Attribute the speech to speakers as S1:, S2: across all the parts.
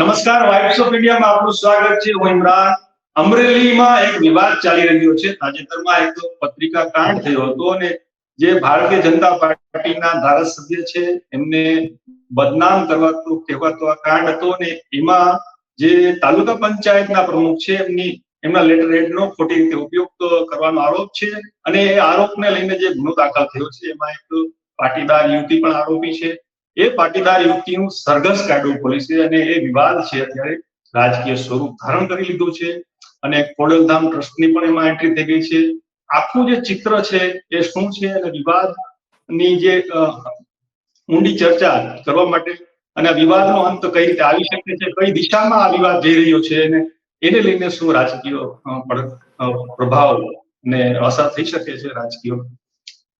S1: નમસ્કાર vibes of ઇન્ડિયામાં આપનું સ્વાગત છે. હું ઇમરાન. અમરેલીમાં એક વિવાદ ચાલી રહ્યો છે. તાજેતરમાં એક પત્રિકા કાંડ થયો હતો અને જે ભારતીય જનતા પાર્ટીના ધારાસભ્ય છે, એમને બદનામ કરવાતો, કહેવાતો આ કાંડ હતો અને એમાં જે તાલુકા પંચાયતના પ્રમુખ છે, એમની, એમના લેટર હેડનો ખોટી રીતે ઉપયોગ કરવાનો આરોપ છે અને એ આરોપને લઈને જે ગુનો દાખલ થયો છે, એમાં એક પાટીદાર યુવતી પણ આરોપી છે. એ પાટીદાર યુક્તિનું સરઘસ કાઢવું પોલીસે અને એ વિવાદ છે અત્યારે રાજકીય સ્વરૂપ ધારણ કરી લીધું છે. અને ખોડલધામ ટ્રસ્ટની પણ એમાં એન્ટ્રી થઈ ગઈ છે. આખું જે ચિત્ર છે એ શું છે? અને વિવાદની જે ઊંડી ચર્ચા કરવા માટે અને વિવાદનો અંત કઈ રીતે આવી શકે છે, કઈ દિશામાં આ વિવાદ જઈ રહ્યો છે અને એને લઈને શું રાજકીય પ્રભાવ ને અસર થઈ શકે છે રાજકીય?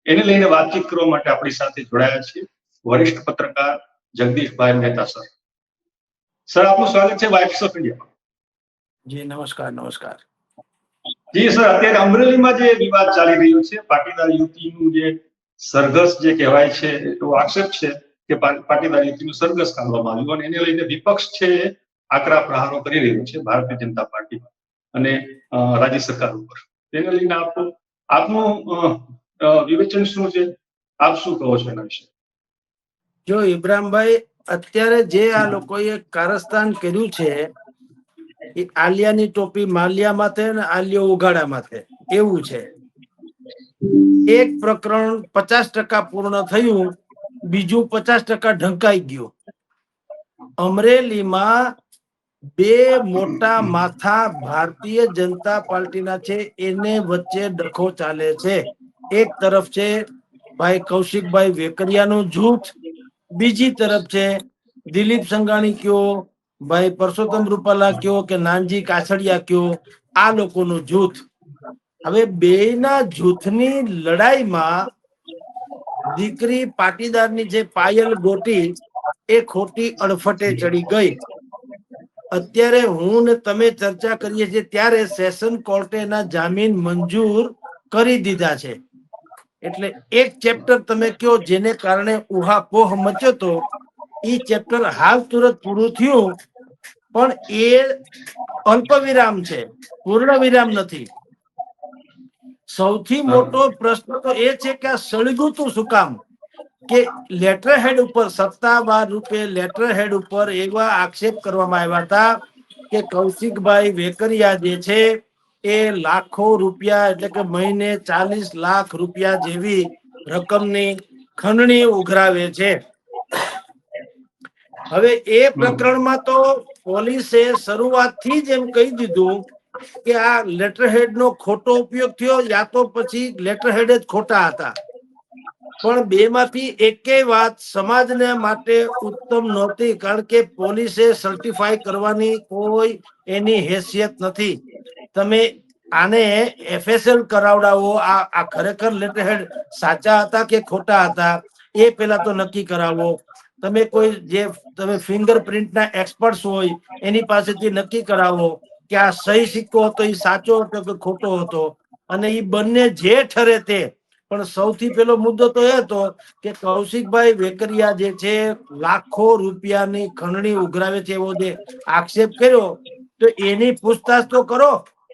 S1: એને લઈને વાતચીત કરવા માટે આપણી સાથે જોડાયા છે વરિષ્ઠ પત્રકાર જગદીશભાઈ મહેતા સર. સર આપનું સ્વાગત છે વાઇબ્સ ઓફ ઇન્ડિયા
S2: જી નમસ્કાર નમસ્કાર.
S1: જી સર અત્યારે અમરેલીમાં જે વિવાદ ચાલી રહ્યો છે પાટીદાર યુવતીનું જે સરઘસ જે કહેવાય છે એવો આક્ષેપ છે કે પાટીદાર યુવતીનું સરઘસ કાઢવામાં આવ્યું અને એને લઈને વિપક્ષ છે આકરા પ્રહારો કરી રહ્યો છે ભારતીય જનતા પાર્ટી અને રાજ્ય સરકાર ઉપર. તેને લઈને આપ આપનું વિવેચન શું છે? આપ શું કહો છો એના વિશે?
S2: જો ઇબ્રાહીમભાઈ અત્યારે જે આ લોકોએ કારસ્તાન કર્યું છે, એ આલિયાની ટોપી માલિયા માથે અને આલિયો ઉઘાડા માથે એવું છે. એક પ્રકરણ પચાસ ટકા પૂર્ણ થયું, બીજું પચાસ ટકા ઢંકાઈ ગયું. અમરેલીમાં બે મોટા માથા ભારતીય જનતા પાર્ટીના છે, એને વચ્ચે ડખો ચાલે છે. એક તરફ છે ભાઈ કૌશિકભાઈ વેકરિયાનું જૂથ બીજી તરફ છે, દિલીપ સંઘાણી કયો, ભાઈ પરસોત્તમ રૂપાલા કયો કે નાનજી કાછડિયા કયો, આ લોકોનું જૂથ. હવે બેના જૂથની લડાઈમાં દીકરી પાટીદારની જે પાયલ ગોટી, એ ખોટી અડફટે ચડી ગઈ. અત્યારે હું ને તમે ચર્ચા કરીએ છીએ, ત્યારે સેશન કોર્ટે એના જામીન મંજૂર કરી દીધા છે. એટલે એક ચેપ્ટર તમે કયો જેને કારણે ઉહાપોહ મચ્યો તો એ ચેપ્ટર હાલ તુરત પૂરું થયું પણ એ અલ્પ વિરામ છે પૂર્ણ વિરામ નથી. સૌથી મોટો પ્રશ્ન તો એ છે કે આ સળગું તું શું કામ? કે લેટર હેડ ઉપર સત્તાવાર રૂપે લેટર હેડ ઉપર એવા આક્ષેપ કરવામાં આવ્યા હતા કે કૌશિકભાઈ વેકરિયા જે છે એ લાખો રૂપિયા એટલે કે મહિને ચાલીસ લાખ રૂપિયા જેવી રકમની ખંડણી ઉઘરાવે છે. હવે એ પ્રકરણમાં તો પોલીસે શરૂઆતથી જ એમ કહી દીધું કે આ લેટર હેડ નો ખોટો ઉપયોગ થયો યા તો પછી લેટર હેડ જ ખોટા હતા. પણ બે માંથી એકેય વાત સમાજને માટે ઉત્તમ નહોતી કારણ કે પોલીસે સર્ટિફાઈ કરવાની કોઈ એની હેસિયત નથી. તમે આને એફએસએલ કરાવડાવો, આ આ ખરેખર લેટર સાચા હતા કે ખોટા હતા, એ પેલા તો નક્કી કરાવો. તમે કોઈ જે, તમે ફિંગરપ્રિન્ટના એક્સપર્ટ્સ હોય, એની પાસેથી નક્કી કરાવો કે આ સહી સિક્કો હતો, એ સાચો હતો કે ખોટો હતો. અને એ બંને જે ઠરે તે. પણ સૌથી પેલો મુદ્દો તો એ હતો કે કૌશિકભાઈ વેકરિયા જે છે, લાખો રૂપિયાની ખંડણી ઉઘરાવે છે એવો જે આક્ષેપ કર્યો, તો એની પૂછતાછ તો કરો.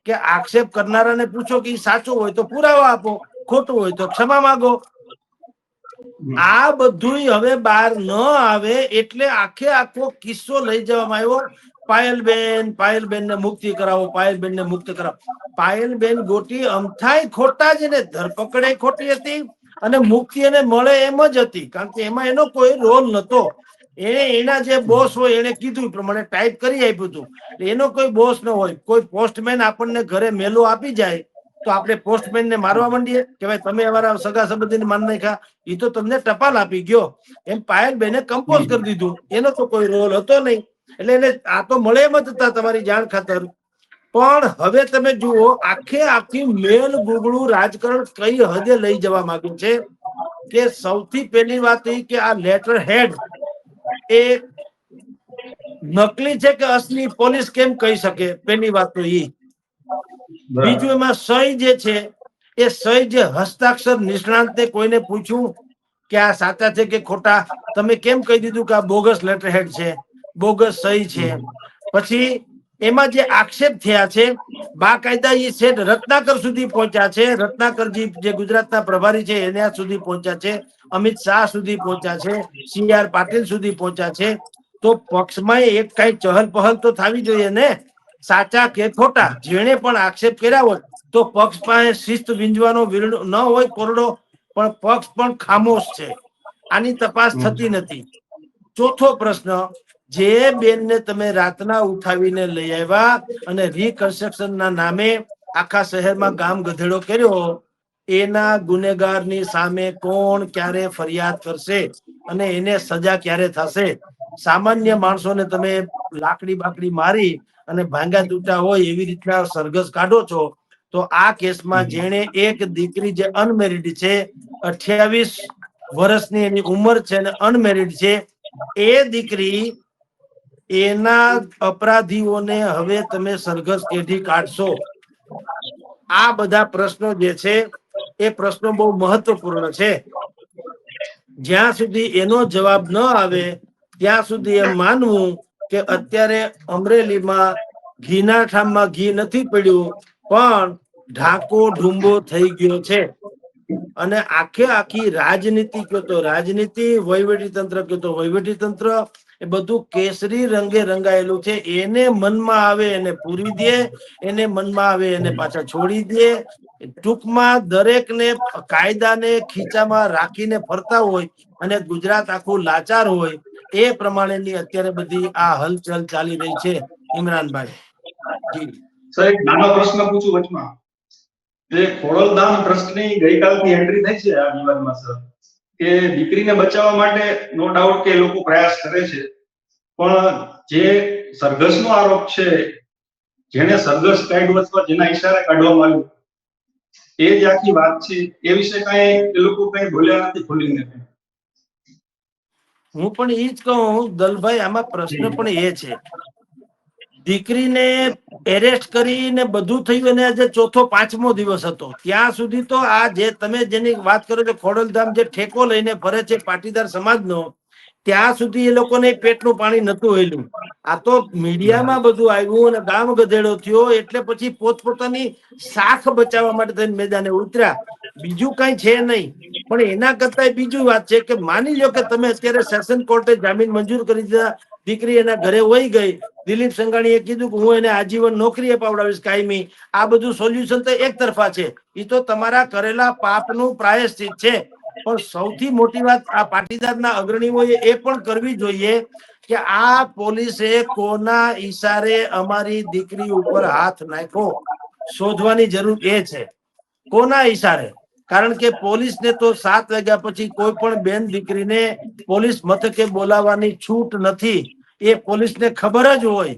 S2: કે આક્ષેપ કરનારાને પૂછો કે સાચું હોય તો પુરાવો આપો ખોટું હોય તો ક્ષમા માંગો. આ બધું હવે બહાર ન આવે એટલે આખે આખો કિસ્સો લઈ જવામાં આવ્યો. પાયલબેન પાયલબેન ને મુક્તિ કરાવો પાયલબેન ને મુક્ત કરાવો. પાયલબેન ગોટી અમથાય ખોટા જ ને ધરપકડે ખોટી હતી અને મુક્તિ એને મળે એમ જ હતી. કારણ કે એમાં એનો કોઈ રોલ નતો. એને એના જે બોસ હોય એને કીધું પ્રમાણે ટાઈપ કરી આપ્યું હતું. એનો કોઈ બોસ ન હોય. કોઈ પોસ્ટમેન આપણને ઘરે મેલો આપી જાય, તો આપણે પોસ્ટમેન ને મારવા માંડીએ કે ભાઈ તમે અમારા સગા સંબંધી માન નાખ્યા. એ તો તમને ટપાલ આપી ગયો. એમ પાયલ બેને કમ્પોઝ કરી દીધું. એનો તો કોઈ રોલ હતો નહીં. એટલે એને આ તો મળે એમ જ હતા તમારી જાણ ખાતર. પણ હવે તમે જુઓ, આખે આખી મેલ ગુગળું રાજકારણ કઈ હદે લઈ જવા માંગ્યું છે? કે સૌથી પહેલી વાત એ કે આ લેટર હેડ એ નકલી છે કે અસલી પોલીસ કેમ કહી શકે? પેલી વાત તો ઈ. બીજું એમાં સહી જે છે એ સહી જે હસ્તાક્ષર નિષ્ણાંતે કોઈને પૂછ્યું કે આ સાચા છે કે ખોટા? તમે કેમ કહી દીધું કે આ બોગસ લેટર હેડ છે? બોગસ સહી છે? પછી એમાં જે આક્ષેપ થયા છે બાકાયદા એ રત્નાકર સુધી પહોંચ્યા છે. રત્નાકરજી જે ગુજરાતના પ્રભારી છે, એના સુધી પહોંચ્યા છે. અમિત શાહ સુધી પહોંચ્યા છે. સી આર પાટીલ સુધી પહોંચ્યા છે. તો પક્ષમાં એક કઈ ચહલ પહલ તો થવી જોઈએ ને? સાચા કે ખોટા? જેણે પણ આક્ષેપ કર્યા હોય તો પક્ષ પાસે શિસ્ત વિંજવાનો વિરડો ન હોય કોરડો, પણ પક્ષ પણ ખામોશ છે. આની તપાસ થતી નથી. ચોથો પ્રશ્ન જે બેનને તમે રાતના ઉઠાવીને લઈ આવ્યા અને રિકન્સ્ટ્રક્શન ના નામે આખા શહેરમાં ગામ ગધેડો કર્યો એના ગુનેગારની સામે કોણ ક્યારે ફરિયાદ કરશે અને એને સજા ક્યારે થશે? સામાન્ય માણસોને તમે લાકડી બાકડી મારી અને ભાંગા તૂટા હોય એવી રીતના સરઘસ કાઢો છો તો આ કેસમાં જેણે એક દીકરી જે અનમેરિડ છે અઠ્યાવીસ વર્ષની એની ઉંમર છે અને અનમેરિડ છે એ દીકરી એના અપરાધીઓને હવે તમે સરઘસ કેઢી કાઢશો. આ બધા પ્રશ્નો જે છે, એ પ્રશ્નો બહુ મહત્વપૂર્ણ છે. જ્યાં સુધી એનો જવાબ ન આવે, ત્યાં સુધી એમ માનવું કે અત્યારે અમરેલીમાં ઘીના ઠામમાં ઘી નથી પડ્યું, પણ ઢાકો ઢુંબો થઈ ગયો છે. અને આખે આખી રાજનીતિ કયો તો રાજનીતિ વહીવટી તંત્ર કયો તો વહીવટી તંત્ર એ બધું કેસરી રંગે રંગાયેલું છે. એને મનમાં આવે, એને પૂરી દે, એને મનમાં આવે, એને પાછા છોડી દે. ટૂંકમાં દરેકને કાયદાને ખીચામાં રાખીને ફરતા હોય અને ગુજરાત આખું લાચાર હોય, એ પ્રમાણેની અત્યારે બધી આ હલચલ ચાલી રહી છે. ઇમરાનભાઈ.
S1: સર, એક નાનો પ્રશ્ન પૂછું વચમાં. જે ખોડલધામ ટ્રસ્ટની ગઈકાલથી એન્ટ્રી થઈ છે આ વિવાદમાં, સર? કે દીકરીને બચાવવા માટે નો ડાઉટ કે લોકો પ્રયાસ કરે છે. પણ જે સરઘસનો આરોપ છે જેને સરઘસ કાઢ્યું અથવા જેના ઈશારે કાઢવામાં આવ્યું, એ જ આખી વાત છે. એ વિશે કઈ એ લોકો કઈ બોલ્યા નથી, ખોલીને
S2: હું પણ એ જ કહું, દલભાઈ, આમાં પ્રશ્ન પણ એ છે. દીકરીને એરેસ્ટ કરીને બધું થયું અને આજે ચોથો, પાંચમો દિવસ હતો. ત્યાં સુધી તો આ જે તમે જેની વાત કરો છો, ખોડલધામ જે ઠેકો લઈને ફરે છે પાટીદાર સમાજનો, ત્યાં સુધી એ લોકોને પેટનું પાણી નતું હેલું આ તો મીડિયામાં બધું આવ્યું અને ગામ ગધેડો થયો એટલે પછી પોતપોતાની શાખ બચાવવા માટે થઈને મેદાને ઉતર્યા. બીજું કઈ છે નહીં. પણ એના કરતા બીજું વાત છે કે માની લો કે તમે અત્યારે સેશન કોર્ટે જામીન મંજૂર કરી દીધા. દીકરી એના ઘરે વહી ગઈ. દિલીપ સંઘાણીએ કીધું કે હું એને આજીવન નોકરી અપાવડાવીશ કાયમી. આ બધું સોલ્યુશન તો એક તરફા છે. એ તો તમારા કરેલા પાપનું પ્રાયશ્ચિત છે. પણ સૌથી મોટી વાત આ પાટીદારના અગ્રણીઓએ એ પણ કરવી જોઈએ કે આ પોલીસે કોના ઈશારે અમારી દીકરી ઉપર હાથ નાખ્યો? શોધવાની જરૂર એ છે. કોના ઈશારે? કારણ કે પોલીસને તો સાત વાગ્યા પછી કોઈ પણ બેન દીકરીને પોલીસ મથકે બોલાવવાની છૂટ નથી. એ પોલીસને ખબર જ હોય.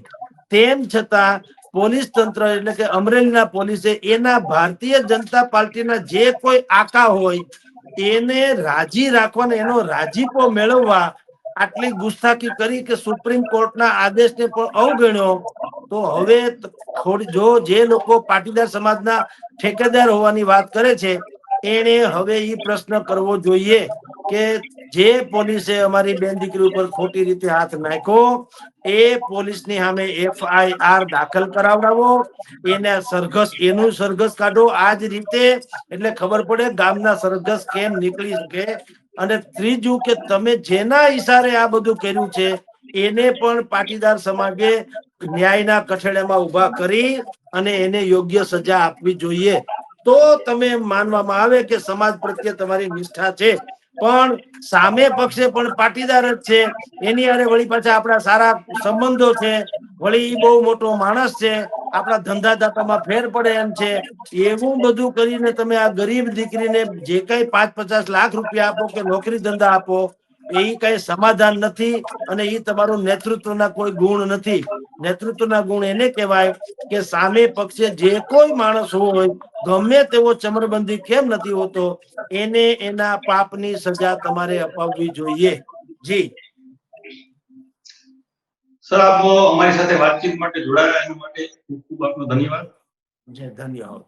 S2: તેમ છતાં પોલીસ તંત્ર એટલે કે અમરેલીના પોલીસે એના ભારતીય જનતા પાર્ટીના જે કોઈ આકા હોય, એને રાજી રાખવાનો એનો રાજીપો મેળવવા આટલી ગુસ્તાખી કરી કે સુપ્રીમ કોર્ટના આદેશને પણ અવગણ્યો, તો હવે થોડી, જો જે લોકો પાટીદાર સમાજના ઠેકેદાર હોવાની વાત કરે છે એને હવે એ પ્રશ્ન કરવો જોઈએ કે જે પોલીસે અમારી બેન દીકરી ઉપર ખોટી રીતે હાથ નાખ્યો, એ પોલીસની સામે એફઆઈઆર દાખલ કરાવડાવો, એને સરઘસ, એનું સરઘસ કાઢો. આ જ રીતે, એટલે ખબર પડે ગામના સરઘસ કેમ નીકળી શકે અને ત્રીજું કે તમે જેના ઈશારે આ બધું કર્યું છે, એને પણ પાટીદાર સમાજે ન્યાયના કઠેડામાં ઊભા કરી અને એને યોગ્ય સજા આપવી જોઈએ. તો તમે માનવામાં આવે કે સમાજ પ્રત્યે તમારી નિષ્ઠા છે, પણ સામે પક્ષે પણ પાટીદાર જ છે. એની હારે વળી પાછા આપણા સારા સંબંધો છે વળી બહુ મોટો માણસ છે. આપણા ધંધાદાતામાં ફેર પડે એમ છે. એવું બધું કરીને તમે આ ગરીબ દીકરીને જે કઈ પાંચ પચાસ લાખ રૂપિયા આપો કે નોકરી ધંધા આપો, એ કઈ સમાધાન નથી અને એ તમારું નેતૃત્વના કોઈ ગુણ નથી. નેતૃત્વના ગુણ એને કહેવાય કે સામે પક્ષે જે કોઈ માણસ હોય, ગમે તેવો ચમરબંધી કેમ નથી હોતો, એને એના પાપની સજા તમારે અપાવવી જોઈએ. જી.
S1: સર આપ અમારી સાથે વાતચીત માટે જોડાયા એના માટે ખૂબ ખૂબ આપનો ધન્યવાદ.
S2: ધન્યવાદ.